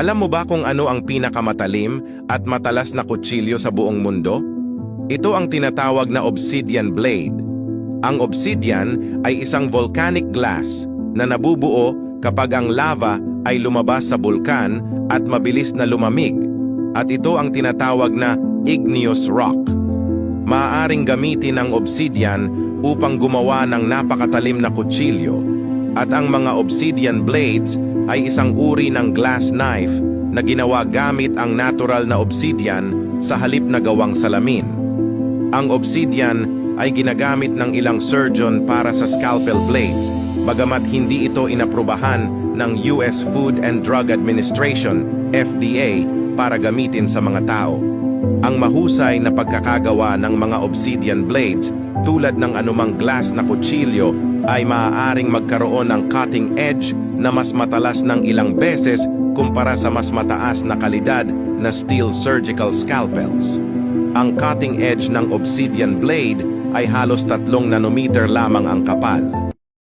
Alam mo ba kung ano ang pinakamatalim at matalas na kutsilyo sa buong mundo? Ito ang tinatawag na obsidian blade. Ang obsidian ay isang volcanic glass na nabubuo kapag ang lava ay lumabas sa bulkan at mabilis na lumamig. At ito ang tinatawag na igneous rock. Maaaring gamitin ang obsidian upang gumawa ng napakatalim na kutsilyo. At ang mga obsidian blades ay isang uri ng glass knife na ginawa gamit ang natural na obsidian sa halip na gawang salamin. Ang obsidian ay ginagamit ng ilang surgeon para sa scalpel blades, bagamat hindi ito inaprubahan ng US Food and Drug Administration, FDA, para gamitin sa mga tao. Ang mahusay na pagkakagawa ng mga obsidian blades tulad ng anumang glass na kutsilyo ay maaaring magkaroon ng cutting edge na mas matalas ng ilang beses kumpara sa mas mataas na kalidad na steel surgical scalpels. Ang cutting edge ng obsidian blade ay halos tatlong nanometer lamang ang kapal.